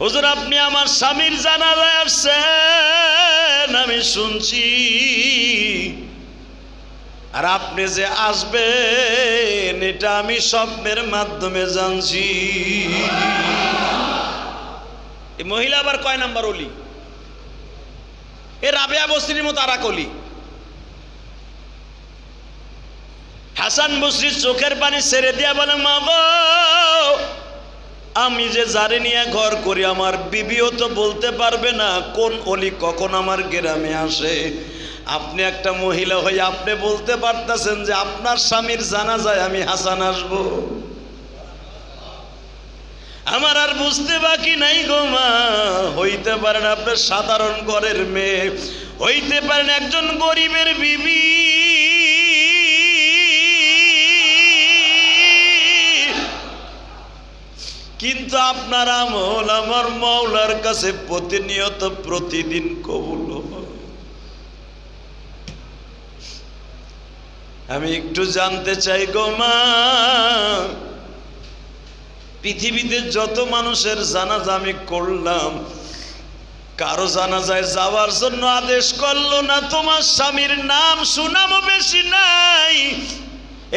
হুজুর, আপনি আমার স্বামীর জানাজায় আসছেন, আমি শুনছি। আর আপনি যে আসবেন, এটা আমি স্বপ্নের মাধ্যমে জানছি। এই মহিলা আবার কয় নাম্বার অলি? এ রাবেয়া বস্তির মতো আরাক অলি। হাসান বসরির চোখের পানি ছেড়ে দিয়া বলে, মা আমি যে জারে নিয়ে ঘর করি, আমার বিবিও তো বলতে পারবে না কোন অলি কখন আমার গ্রামে আসে। আপনি একটা মহিলা হয়ে আপনি বলতে পারতেছেন যে আপনার স্বামীর জানা যায় আমি হাসান আসব। আমার আর বুঝতে বাকি নাই গো মা। হইতে পারেন আপনার সাধারণ ঘরের মেয়ে, হইতে পারেন একজন গরিবের বিবি। কিন্তু আপনার আমল আমার মৌলার কাছে প্রতিনিয়ত প্রতিদিন কবুল আমি একটু জানতে চাই গো মা, পৃথিবীতে যত মানুষের জানাজা আমি করলাম, কারও জানাজায় যাওয়ার জন্য আদেশ করল না, তোমার স্বামীর নাম সুনামও বেশি নাই।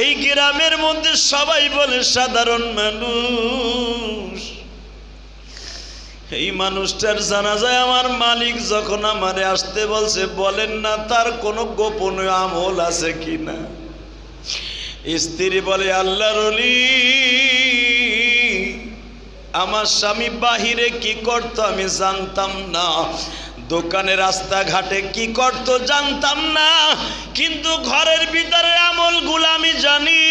এই গ্রামের মধ্যে সবাই বলে সাধারণ মানুষ। এই মানুষটার জানা যায় আমার মালিক যখন আমারে আসতে বলছে, বলেন না তার কোনো গোপনীয় আমল আছে কি না স্ত্রী বলে আল্লাহর আমার স্বামী বাহিরে কি করতো আমি জানতাম না। দোকানে, রাস্তাঘাটে কি করতো জানতাম না। কিন্তু ঘরের ভিতরে আমলগুলো আমি জানি।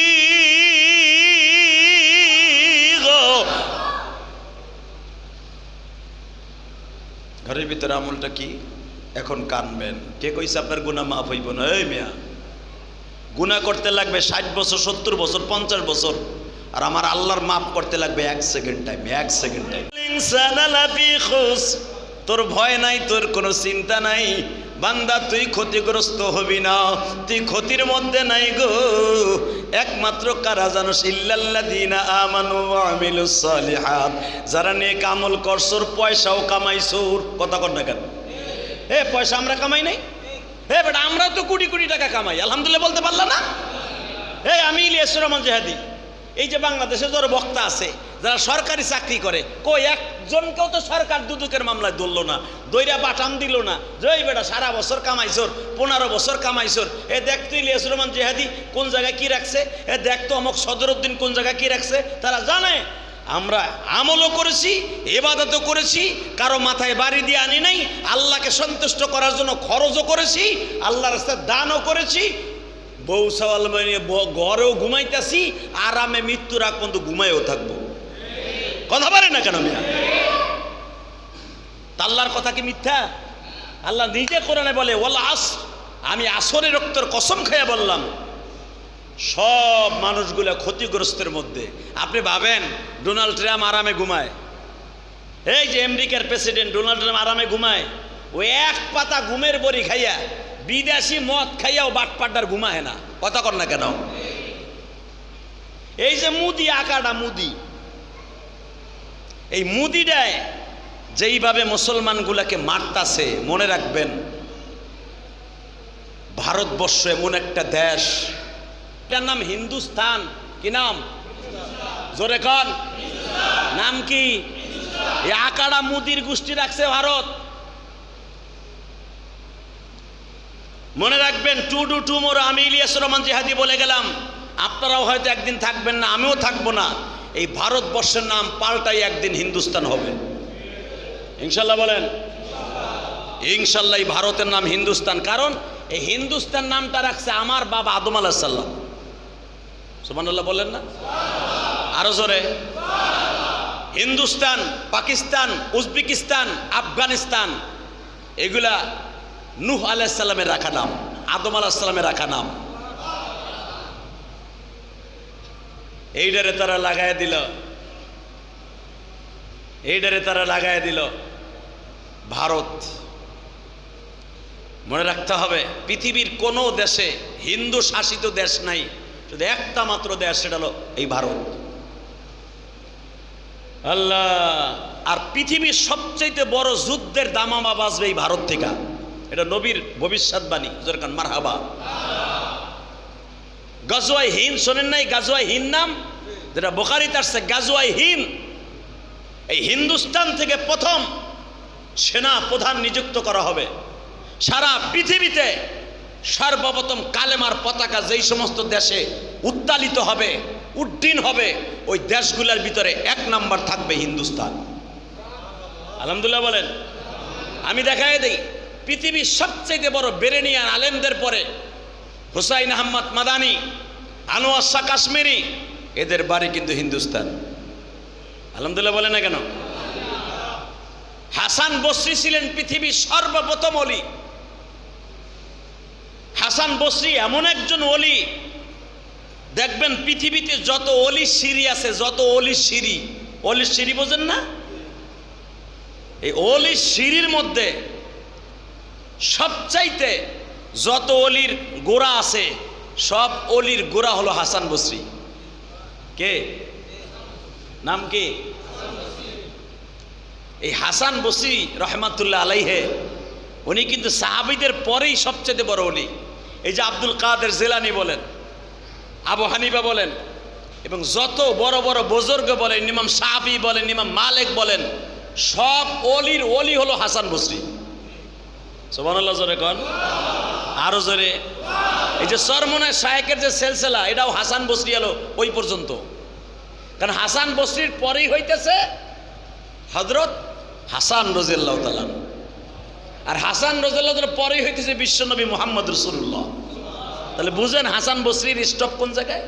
ভিতরে আমলটা কি? এখন কানবেন। কে কইছে আপনার গুণা মাফ হইব না? এই মিয়া গুণা করতে লাগবে ষাট বছর, সত্তর বছর, পঞ্চাশ বছর, আর আমার আল্লাহর মাফ করতে লাগবে এক সেকেন্ড টাইম এক সেকেন্ড টাইম তোর ভয় নাই, তোর কোনো চিন্তা নাই। বান্দা, তুই ক্ষতিগ্রস্ত হবি না। তুই ক্ষতির মধ্যে নাই গো। একমাত্র কারা জানোস ইল্লাল্লাযীনা আমানু আমিলুস সালিহাত। যারা নেক আমল করছর, পয়সাও কামাইছর। কথা কর না কেন? এ, পয়সা আমরা কামাই নাই? এ, বেটা, আমরাও তো কোটি কোটি টাকা কামাই। আলহামদুলিল্লাহ বলতে পারলা না? এই আমি ইলিয়াস রহমান জেহাদি। এই যে বাংলাদেশে যারা বক্তা আছে যারা সরকারি চাকরি করে, কই একজনকেও তো সরকার দুদুকের মামলায় ধরলো না, দইরা বাটাম দিল না জয় বেটা সারা বছর কামাইছর, পনেরো বছর কামাইছর, এ দেখ তুই ইলিয়াস রহমান জেহাদি কোন জায়গায় কি রাখছে, এ দেখ তো অমক সদরউদ্দিন কোন জায়গায় কি রাখছে, তারা জানে। আমরা আমলও করেছি এবাদতও করেছি, কারও মাথায় বাড়ি দিয়ে আনি নাই, আল্লাহকে সন্তুষ্ট করার জন্য খরচও করেছি আল্লাহ রাস্তায় দানও করেছি। বউ সওয়াল ঘরেও ঘুমাইতেছি, আরামে মৃত্যুর আগ পর্যন্ত ঘুমাইও থাকব। কথা বলে না কেন মিয়া? তা আল্লাহর কথা কি মিথ্যা? আল্লাহ নিজে কোরআনে বলে ওলা আস আমি আসরের রক্তর কসম খাইয়া বললাম, সব মানুষগুলো ক্ষতিগ্রস্তের মধ্যে। আপনি ভাবেন, ডোনাল্ড ট্রাম্প আরামে ঘুমায়? এই যে আমেরিকার প্রেসিডেন্ট ডোনাল্ড ট্রাম্প আরামে ঘুমায়? ওই এক পাতা ঘুমের বড়ি খাইয়া, বিদেশি মদ খাইয়াও বাটপাড্ডার ঘুমায় না। কথা কর না কেন? এই যে মুদি, আকাটা মুদি এই মুদিটায় যেইভাবে মুসলমানগুলাকে মারতাছে, মনে রাখবেন, ভারতবর্ষ এমন একটা দেশ। এটার নাম হিন্দুস্তান। কি নাম? জোরে কন। নাম কি? আকাড়া মুদির গোষ্ঠী রাখছে ভারত। মনে রাখবেন, টু ডু টু মোর আমি ইলিয়াস রহমান জিহাদি বলে গেলাম। আপনারাও হয়তো একদিন থাকবেন না, আমিও থাকব না। এই ভারতবর্ষের নাম পাল্টাই একদিন হিন্দুস্তান হবে। ইনশাল্লাহ বলেন। ইনশাল্লাহ এই ভারতের নাম হিন্দুস্তান। কারণ এই হিন্দুস্তান নামটা রাখছে আমার বাবা আদম আলাহ সাল্লাম সুমানুল্লাহ বলেন না? আরও জোরে। হিন্দুস্তান, পাকিস্তান, উজবেকিস্তান, আফগানিস্তান, এগুলা নূহ আলাইসাল্লামের রাখা নাম, আদম আলাহিসাল্লামের রাখা নাম। এইটারে তারা লাগাই দিল। এইটারে তারা লাগাই দিল। ভারত। মনে রাখতে হবে, পৃথিবীর কোনো দেশে হিন্দু শাসিত দেশ নাই। শুধু একটা মাত্র দেশ, সেটা হলো এই ভারত। আল্লাহ! আর পৃথিবীর সবচাইতে বড় যুদ্ধের দামামা বাজবে এই ভারত থেকে। এটা নবীর ভবিষ্যৎবাণী। জোরকান মার হাবা গাজওয়াই হিন শোনেন নাই? গাজওয়াই হিন নাম? যেটা বোকারিতে আসছে, গাজওয়াই হিন এই হিন্দুস্তান থেকে প্রথম সেনা প্রধান নিযুক্ত করা হবে। সারা পৃথিবীতে সর্বপ্রথম কালেমার পতাকা যেই সমস্ত দেশে উত্তালিত হবে, উড্ডীন হবে, ওই দেশগুলোর ভিতরে এক নাম্বার থাকবে হিন্দুস্তান। আলহামদুলিল্লাহ বলেন। আমি দেখাই দিই, পৃথিবীর সবচেয়ে বড় বেরেনিয়ান আলেমদের পরে হুসাইন আহম্মদ মাদানি, আনোয়ার শাহ কাশ্মীরি, এদের বাড়ি কিন্তু হিন্দুস্তান। আলহামদুলিল্লাহ বলে না কেন? হাসান বসরি ছিলেন পৃথিবীর সর্বপ্রথম অলি হাসান বসরি এমন একজন অলি দেখবেন পৃথিবীতে যত অলি সিঁড়ি আছে, যত অলি সিঁড়ি অলি সিঁড়ি বোঝেন না? এই অলি সিঁড়ির মধ্যে সবচাইতে যত অলির গোড়া আছে, সব অলির গোড়া হলো হাসান বসরি। কে? নাম কি? এই হাসান বসরি রহমাতুল্লাহ আলাইহে, উনি কিন্তু সাহাবিদের পরেই সবচেয়ে বড় অলি। এই যে আব্দুল কাদের জেলানি বলেন, আবু হানিফা বলেন, এবং যত বড় বড় বুজুর্গ বলেন, ইমাম সাহাবি বলেন, ইমাম মালিক বলেন, সব অলির অলি হলো হাসান বসরি। সোবানুল্লাহ জোরে কন। আরও জোরে। এই যে সরমনের শায়েকের যে সেলসেলা, এটাও হাসান বসরি এলো ওই পর্যন্ত। কারণ হাসান বসরির পরেই হইতেছে হজরত হাসান রজিল্লাহ তালান আর হাসান রজিল্লাহ পরেই হইতেছে বিশ্বনবী মোহাম্মদ রসুল্লাহ তাহলে বুঝেন হাসান বসরির স্টপ কোন জায়গায়?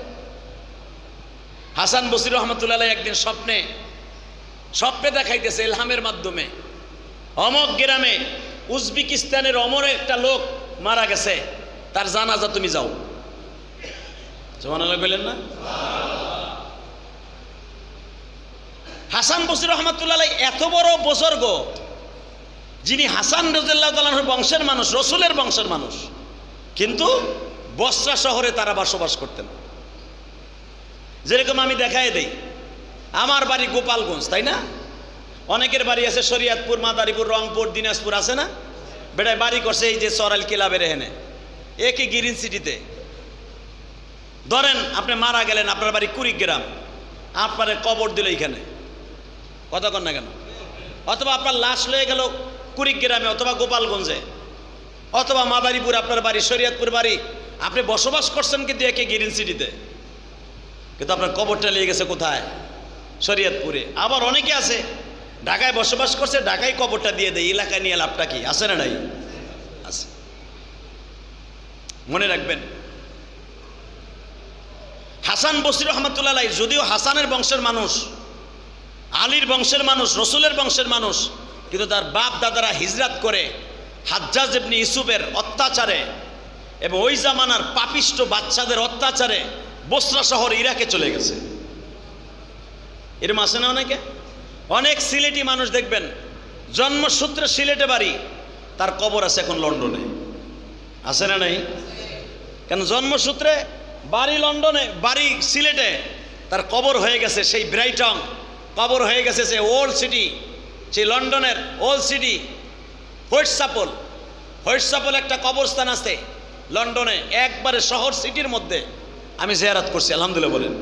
হাসান বসির রহমতুল্লাহ একদিন স্বপ্নে স্বপ্নে দেখাইতেছে এলহামের মাধ্যমে। অমক গ্রামে উজবেকিস্তানের অমর একটা লোক মারা গেছে, তার জানাজা তুমি যাও। জমান বললেন না? হাসান বসির রহমতুল্লাহ এত বড় বসর্গ যিনি হাসান রজুল্লাহ বংশের মানুষ, রসুলের বংশের মানুষ, কিন্তু বস্ত্রা শহরে তারা বসবাস করতেন। যেরকম আমি দেখাই দেই, আমার বাড়ি গোপালগঞ্জ, তাই না? অনেকের বাড়ি আছে শরিয়াতপুর, মাদারীপুর, রংপুর, দিনাজপুর আছে না? বেটায় বাড়ি করছে এই যে সরাল কিলাবের এখানে। একই গ্রিন সিটিতে ধরেন আপনি মারা গেলেন, আপনার বাড়ি কুড়িগ্রাম। আপনার কবর দিল এইখানে। কথা কন না কেন? অথবা আপনার লাশ লয়ে গেল কুড়িগ্রামে অথবা গোপালগঞ্জে। অথবা মাদারীপুর, আপনার বাড়ি শরিয়াতপুর বাড়ি। আপনি বসবাস করছেন কিন্তু একে গ্রিন সিটিতে কিন্তু আপনার কবরটা নিয়ে গেছে কোথায়? শরিয়তপুরে। আবার অনেকে আছে ঢাকায় বসবাস করছে, ঢাকায় কবরটা দিয়ে দেয়। এলাকায় নিয়ে লাভটা কি? আছে না নাই? আছে। মনে রাখবেন, হাসান বসির রহমতুল্লাহ যদিও হাসানের বংশের মানুষ, আলীর বংশের মানুষ, রসুলের বংশের মানুষ, কিন্তু তার বাপ দাদারা হিজরাত করে হাজ্জাজ ইবনি ইসুফের অত্যাচারে এবং ওই জামানার পাপিষ্ট বাচ্চাদের অত্যাচারে বসরা শহর ইরাকে চলে গেছে। এরম আছে না অনেকে? অনেক সিলেটি মানুষ দেখবেন, জন্মসূত্রে সিলেটে বাড়ি, তার কবর আছে এখন লন্ডনে। আছে না নাই? কেন জন্মসূত্রে বাড়ি লন্ডনে, বাড়ি সিলেটে, তার কবর হয়ে গেছে সেই ব্রাইটং। কবর হয়ে গেছে সে ওল্ড সিটি সেই লন্ডনের ওল্ড সিটি হোয়াটসাপল হোয়াটসাপল একটা কবরস্থান আছে লন্ডনে, একবারে শহর সিটির মধ্যে। আমি জেয়ারাত করছি, আলহামদুলিল্লাহ বলেন।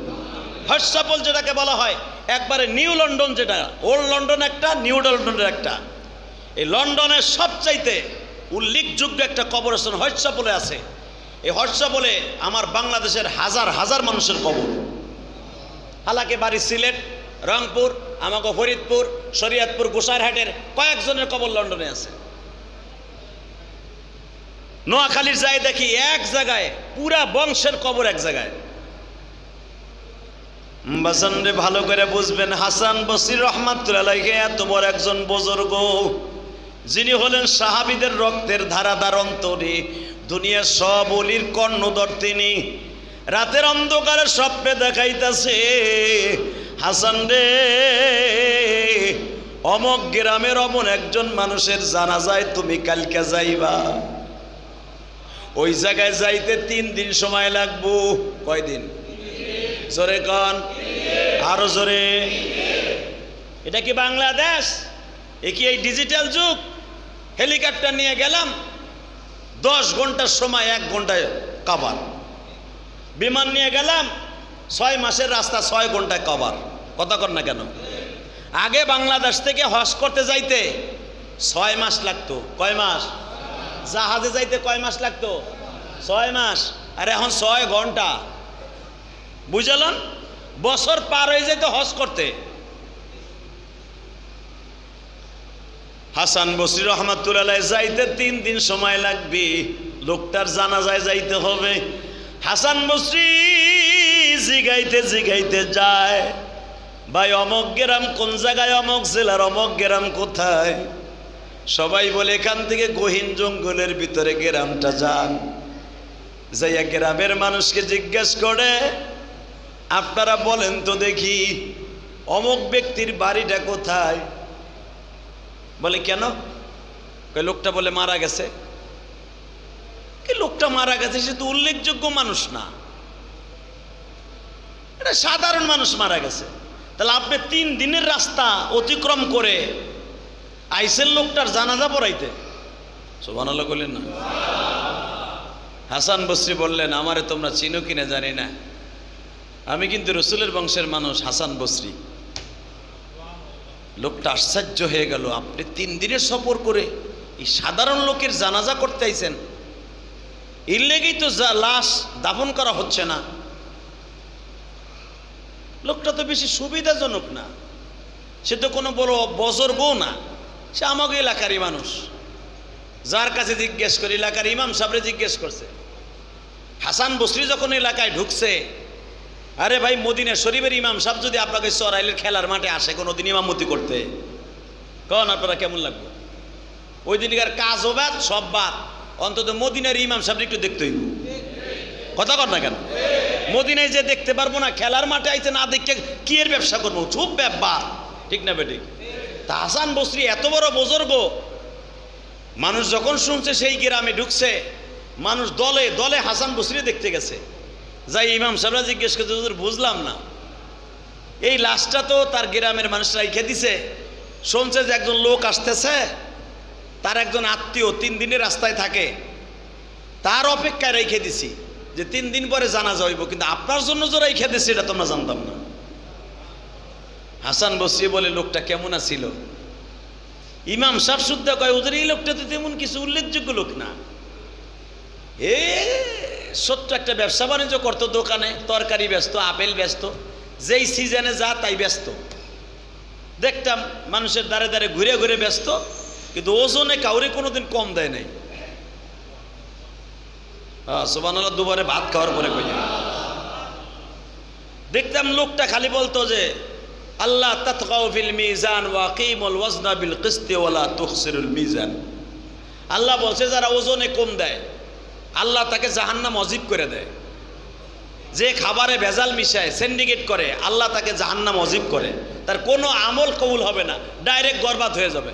হোয়াটসাপল যেটাকে বলা হয় একবারে নিউ লন্ডন যেটা, ওল্ড লন্ডন একটা, নিউ লন্ডনের একটা। এই লন্ডনের সবচাইতে উল্লেখযোগ্য একটা কবরস্থান বলে আছে। এই হোয়াটসাপলে আমার বাংলাদেশের হাজার হাজার মানুষের কবর। হালাকে বাড়ি সিলেট, রংপুর আমাকে ফরিদপুর, শরিয়াতপুর, গোসাইরহাটের কয়েকজনের কবর লন্ডনে আছে। নোয়াখালীর যায় দেখি, এক জায়গায়, পুরা বংশের কবর এক জায়গায়। বাসান রে, ভালো করে বুঝবেন, হাসান বসির রহমাতুল্লাহকে এত বড় একজন বুজুর্গ, যিনি হলেন সাহাবিদের রক্তের ধারাধার অন্তরে, দুনিয়ার সব অলির কর্ণধর তিনি। রাতের অন্ধকারে স্বপ্নে দেখাইতেছে, হাসান রে, অমক গ্রামের অমন একজন মানুষের জানা যায় তুমি কালকে যাইবা। ওই জায়গায় যাইতে তিন দিন সময় লাগবো, কয়দিন? জোরে কন। আরও জোরে। এটা কি বাংলাদেশ? এ কি এই ডিজিটাল যুগ? হেলিকপ্টার নিয়ে গেলাম। দশ ঘণ্টার সময় এক ঘন্টায় কাবার বিমান নিয়ে গেলাম। ছয় মাসের রাস্তা ছয় ঘন্টায় কভার কথা কর না কেন? আগে বাংলাদেশ থেকে হজ করতে যাইতে ছয় মাস লাগতো। কয় মাস? জাহাজে যাইতে কয় মাস লাগতো? ছয় মাস। আর এখন ছয় ঘণ্টা। বুঝলেন বছর পার হয়ে যেত হজ করতে। হাসান বসরি রহমাতুল্লাহ যাইতে তিন দিন সময় লাগবে, লোকটার জানাজায় যাইতে হবে। হাসান বসরি জিগাইতে জিগাইতে যায়, ভাই, অমক গেরাম কোন জায়গায়? অমক জেলার অমক গেরাম কোথায়? সবাই বলে, এখান থেকে গহীন জঙ্গলের ভিতরে গ্রামটা যান। যাইয়া গ্রামের মানুষকে জিজ্ঞেস করে আপনারা বলেন তো দেখি, অমক ব্যক্তির বাড়িটা কোথায়? বলে, কেন? লোকটা বলে, মারা গেছে। কি লোকটা মারা গেছে? সে তো উল্লেখযোগ্য মানুষ না। এটা সাধারণ মানুষ মারা গেছে। তাহলে আপনি তিন দিনের রাস্তা অতিক্রম করে আইসের লোকটার জানাজা পড়াইতে। সোভানাল্লাহ বললেন না? হাসান বসরি বললেন, আমারে তোমরা চিনো কিনা জানি না। আমি কিন্তু রসুলের বংশের মানুষ, হাসান বসরি। লোকটা আশ্চর্য হয়ে গেল, আপনি তিন দিনের সফর করে এই সাধারণ লোকের জানাজা করতে আইছেন। এর লেগেই তো যা লাশ দাফন করা হচ্ছে না। লোকটা তো বেশি সুবিধাজনক না। সে তো কোনো বড় বজর্গও না। সে আমাকে এলাকারই মানুষ। যার কাছে জিজ্ঞেস করে, এলাকার ইমাম সাহেবরে জিজ্ঞেস করছে। হাসান বসরি যখন এলাকায় ঢুকছে আরে ভাই মদিনা শরীফের ইমাম সাহেব যদি আপনাকে সরাইলের খেলার মাঠে আসে কোনো দিন ইমামতি করতে? কন আপনারা কেমন লাগবে? ওই দিনকার কাজ বাদ সব বাদ। অন্তত মদিনার ইমাম সাহেব একটু দেখতে হইব। কথা কর না কেন? মদিনায় যে দেখতে পারব না, খেলার মাঠে আইতে না দেখে কি এর ব্যবসা করব? খুব ব্যাপার ঠিক না বেঠিক? তা হাসান বসরি এত বড় বুজুর্গ। মানুষ যখন শুনছে সেই গ্রামে ঢুকছে, মানুষ দলে দলে হাসান বসরি দেখতে গেছে। যাই ইমাম সাহেবরা জিজ্ঞেস করতে হুজুর, বুঝলাম না। এই লাশটা তো তার গ্রামের মানুষরা রেখে দিছে। শুনছে যে একজন লোক আসতেছে, তার একজন আত্মীয় তিন দিনের রাস্তায় থাকে। তার অপেক্ষায় রেখে দিছি যে তিন দিন পরে জানা যাইব কিন্তু আপনার জন্য যে রেখে দিছি, এটা তোমরা জানতাম না। হাসান বসিয়ে বলে, লোকটা কেমন আছিল? ইমাম সাহেব শুদ্ধ কয় ওদের এই লোকটা তো তেমন কিছু উল্লেখযোগ্য লোক না। এ ছোট্ট একটা ব্যবসা বাণিজ্য করতো, দোকানে তরকারি ব্যস্ত, আপেল ব্যস্ত, যেই সিজনে যা তাই ব্যস্ত। দেখতাম মানুষের দ্বারে দ্বারে ঘুরে ঘুরে ব্যস্ত, কিন্তু ওজনে কাউরে কোনোদিন কম দেয় নাই। হ্যাঁ দুবারে ভাত খাওয়ার পরে কই দেখতাম লোকটা খালি বলতো যে, আল্লাহ তাতকাউ ফিল মিজান ওয়াকিমুল ওয়াজনা বিল কিসতি মিজান। আল্লাহ বলছে, যারা ওজনে কম দেয় আল্লাহ তাকে জাহান্নাম অজিব করে দেয়। যে খাবারে ভেজাল মিশায় সিন্ডিকেট করে, আল্লাহ তাকে জাহান্নাম অজিব করে। তার কোনো আমল কবুল হবে না ডাইরেক্ট গর্বাত হয়ে যাবে।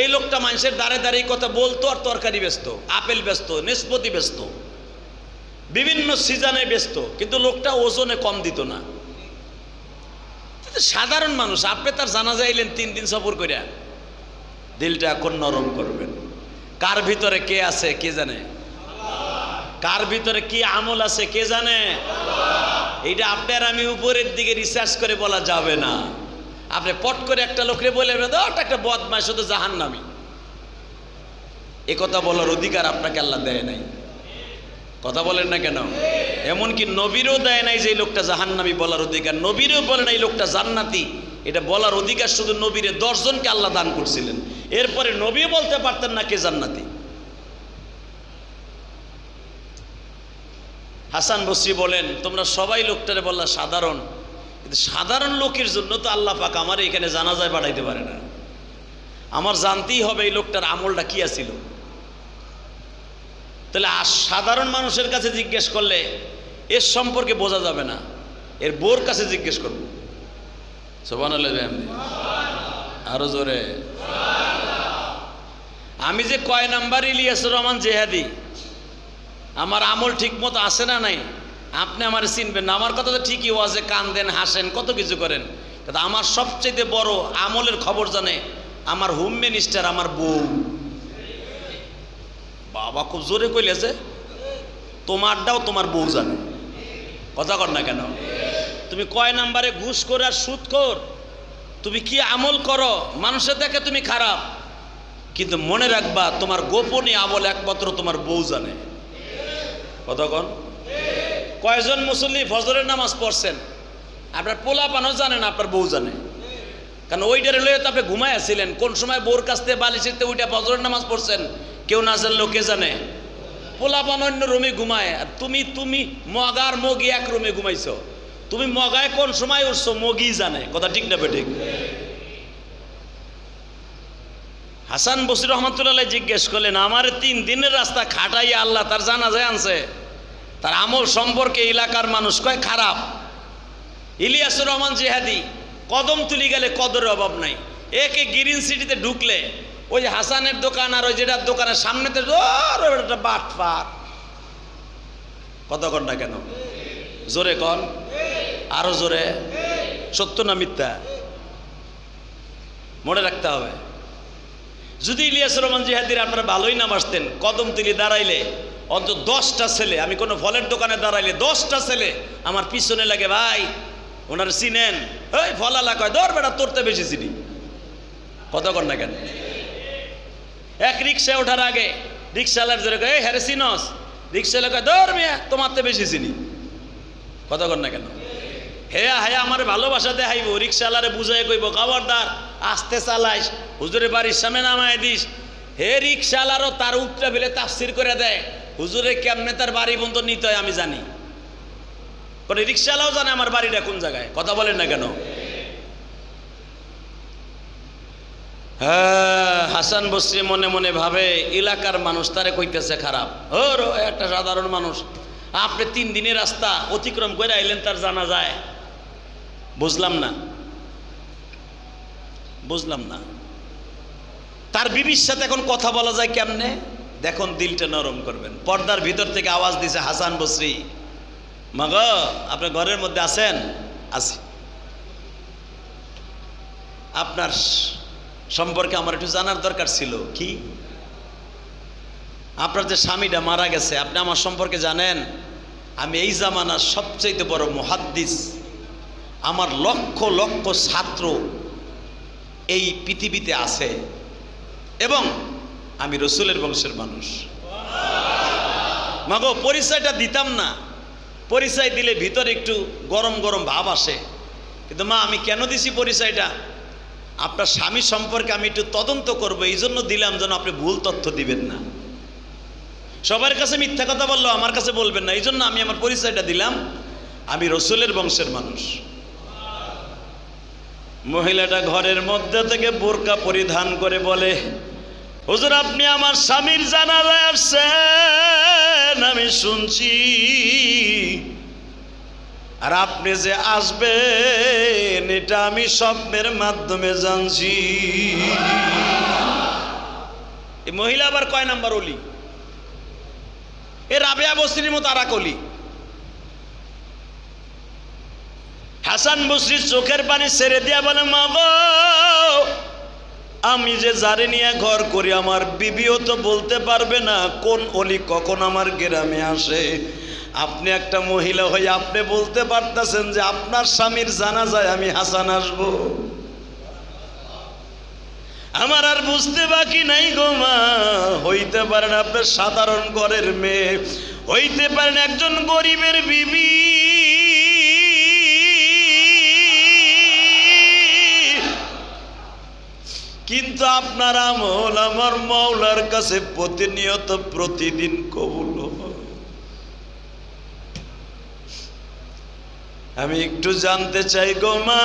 এই লোকটা মানুষের দাঁড়ে দাঁড়িয়ে কথা বলতো আর তরকারি ব্যস্ত আপেল ব্যস্ত নিষ্পতি ব্যস্ত বিভিন্ন সিজনে ব্যস্ত কিন্তু লোকটা ওজনে কম দিত না। সাধারণ মানুষ, আপনি তার জানা যাইলেন তিন দিন সফর করিয়া দিলটা এখন নরম করবেন। কার ভিতরে কে আছে, কে জানে? কার ভিতরে কি আমল আছে কে জানে? এইটা আপনার আমি উপরের দিকে রিসার্চ করে বলা যাবে না। আপনি পট করে একটা লোকরে বলে একটা বদমাস শুধু জাহান নামি এ কথা বলার অধিকার আপনাকে আল্লাহ দেয় নাই। কথা বলেন না কেন? এমনকি নবীরও দেয় নাই যে লোকটা জাহান্নামি বলার অধিকার। নবীরও বলে না এই লোকটা জান্নাতি। এটা বলার অধিকার শুধু নবীরে, দশজনকে আল্লাহ দান করছিলেন। এরপরে নবী বলতে পারতেন না কে জান্নাতি। হাসান বসরি বলেন, তোমরা সবাই লোকটারে বললা সাধারণ। কিন্তু সাধারণ লোকের জন্য তো আল্লাহ পাক আমার এখানে জানাজায় বাড়াইতে পারে না। আমার জানতেই হবে এই লোকটার আমলটা কি আছিল। তাহলে আর সাধারণ মানুষের কাছে জিজ্ঞেস করলে এর সম্পর্কে বোঝা যাবে না। এর বোর কাছে জিজ্ঞেস করব। সোবান আরও জোরে। আমি যে কয় নাম্বার ইলিয়াসুর রহমান জেহাদি আমার আমল ঠিক মতো আসে না নাই? আপনি আমার চিনবেন না। আমার কথা তো ঠিকই, ওয়াজে কান দেন হাসেন, কত কিছু করেন। কিন্তু আমার সবচেয়ে বড় আমলের খবর জানে আমার হোম মিনিস্টার, আমার বউ। বাবা খুব জোরে কইলেছে তোমারটাও তোমার বউ জানে। কথা কর না কেন? তুমি কয় নাম্বারে ঘুষ করে আর সুদ কর? তুমি কি আমল করো? মানুষের দেখে তুমি খারাপ। কিন্তু মনে রাখবা, তোমার গোপনীয় আমল একমাত্র তোমার বউ জানে। কতক্ষণ? কয়জন মুসল্লি ফজরের নামাজ পড়ছেন? আপনার পোলা পানও জানেন আপনার বউ জানে। কারণ ওইটারে লয়ে তো আপনি ঘুমায় আসছিলেন কোন সময় বউর কাছ থেকে বালিশেতে ওইটা ফজরের নামাজ পড়ছেন? কেউ না জানলেও কে জানে? পোলাপান অন্য রুমে ঘুমায়। আর তুমি তুমি মগার মগি এক রুমে ঘুমাইছো। তুমি মগায় কোন সময় উঠছো? মগি জানে। কথা ঠিক না বেঠিক? হাসান বসির রহমতুল্লাহ জিজ্ঞেস করলেন, আমার তিন দিনের রাস্তা খাটাইয়া আল্লাহ তার জানা যায় আনছে। তার আমল সম্পর্কে এলাকার মানুষ কয়, খারাপ। ইলিয়াসুর রহমান জিহাদি, কদম তুলি গেলে কদরের অভাব নাই। একে গ্রিন সিটিতে ঢুকলে ওই হাসানের দোকান আর ওই যেটার দোকানের সামনেতে একটা বাট পার কত ঘণ্টা কেন? জোরে কন। আরও জোরে। সত্য না মিথ্যা? মনে রাখতে হবে। যদি ইলিয়াস রহমান জিহাদির আপনারা ভালোই নাম আসতেন, কদম তুলি দাঁড়াইলে, অন্তত দশটা ছেলে, আমি কোনো ফলের দোকানে দাঁড়াইলে দশটা ছেলে আমার পিছনে লাগে, ভাই, ওনার চিনেন? ওই ফলালা কয় দর বেড়া তোরতে বেশি চিনি। কত কর না কেন? এক রিক্সায় ওঠার আগে রিক্সাওয়ালার ধরে কয়, এই হ্যারে চিনস? রিক্সাওয়ালা কয় দর মেয়া তোমার তো বেশি চিনি। কত কর না কেন? হেয়া হেয়া আমার ভালোবাসা দেখাইব, রিক্সাওয়ালারে বুঝাই কইব, খবরদার, আস্তে চালাইস হুজুরের বাড়ির সামনে নামায় দিস। হে রিক্সাওয়ালারও তার উত্তরা ফেলে তাফসির করে দেয়। হুজুরে কেমনে তার বাড়ি বন্ধ নিতে হয় আমি জানি। কোন রিক্সাওয়ালাও জানে আমার বাড়িটা কোন জায়গায়। কথা বলেন না কেন? হ্যাঁ হাসান বসরি মনে মনে ভাবে, এলাকার মানুষ তারে কইতেছে খারাপ। ওর একটা সাধারণ মানুষ। আপনি তিন দিনের রাস্তা অতিক্রম করে আইলেন, তার জানা যায়। বুঝলাম না। বুঝলাম না। তার বিবির সাথে এখন কথা বলা যায় কেমনে? দেখুন, দিলটা নরম করবেন। পর্দার ভিতর থেকে আওয়াজ দিছে হাসান বসরি। মাগ আপনি ঘরের মধ্যে আছেন? আছি। আপনার সম্পর্কে আমার একটু জানার দরকার ছিল। কি? আপনার যে স্বামীটা মারা গেছে, আপনি আমার সম্পর্কে জানেন? আমি এই জামানার সবচেয়ে বড় মহাদ্দিস। আমার লক্ষ লক্ষ ছাত্র এই পৃথিবীতে আছে। এবং আমি রসুলের বংশের মানুষ। মাগো, পরিচয়টা দিতাম না। পরিচয় দিলে ভিতরে একটু গরম গরম ভাব আসে। কিন্তু মা, আমি কেন দিছি পরিচয়টা? আপনার স্বামী সম্পর্কে আমি একটু তদন্ত করব এই জন্য দিলাম যেন আপনি ভুল তথ্য দিবেন না। সবার কাছে মিথ্যা কথা বলল, আমার কাছে বলবেন না। এই জন্য আমি আমার পরিচয়টা দিলাম, আমি রসুলের বংশের মানুষ। মহিলাটা ঘরের মধ্যে থেকে বোরকা পরিধান করে বলে হুজুর, আপনি আমার স্বামীর জানালায় আসছেন, আমি শুনছি। আর আপনি যে আসবেন, এটা আমি স্বপ্নের মাধ্যমে জানছি। এই মহিলা আবার কয় নাম্বার অলি? এ রাবেয়া বস্তির মতো আরাক অলি। হাসান বসরির চোখের পানি ছেড়ে দিয়া বলে, মা আমি যে জারে নিয়ে ঘর করি, আমার বিবিও তো বলতে পারবে না কোন অলি কখন আমার গ্রামে আসে। আপনি একটা মহিলা হয়ে আপনি বলতে পারতেছেন যে আপনার স্বামীর জানা যায় আমি হাসান আসব। আমার আর বুঝতে বাকি নাই গো মা। হইতে পারেন আপনার সাধারণ ঘরের মেয়ে, হইতে পারেন একজন গরিবের বিবি। কিন্তু আপনার আমল আমার মৌলার কাছে প্রতিনিয়ত প্রতিদিন কবুল আমি একটু জানতে চাই গো মা,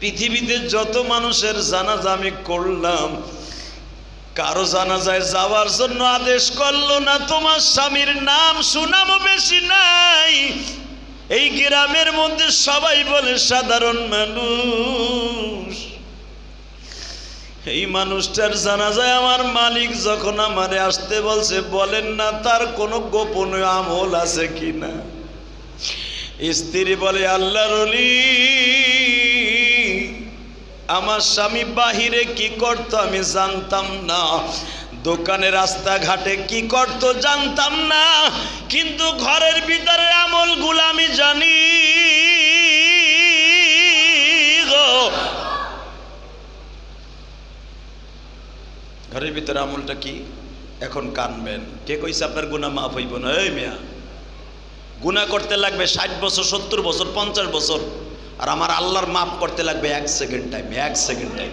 পৃথিবীতে যত মানুষের জানাজা আমি করলাম, কারও জানাজায় যাওয়ার জন্য আদেশ করল না, তোমার স্বামীর নাম, সুনামও বেশি নাই। এই গ্রামের মধ্যে সবাই বলে সাধারণ মানুষ। এই মানুষটার জানা যায় আমার মালিক যখন আমারে আসতে বলছে, বলেন না তার কোনো গোপনীয় আমল আছে কি না স্ত্রী বলে আল্লাহর আমার স্বামী বাহিরে কি করতো আমি জানতাম না। দোকানে রাস্তাঘাটে কি করতো জানতাম না, কিন্তু ঘরের ভিতরে আমলগুলো আমি জানি ঘরের ভিতরে আমলটা কি? এখন কানবেন। কে কইছে আপনার গুণা মাফ হইব না? এই মিয়া গুণা করতে লাগবে ষাট বছর, সত্তর বছর, পঞ্চাশ বছর, আর আমার আল্লাহর মাফ করতে লাগবে এক সেকেন্ড টাইম এক সেকেন্ড টাইম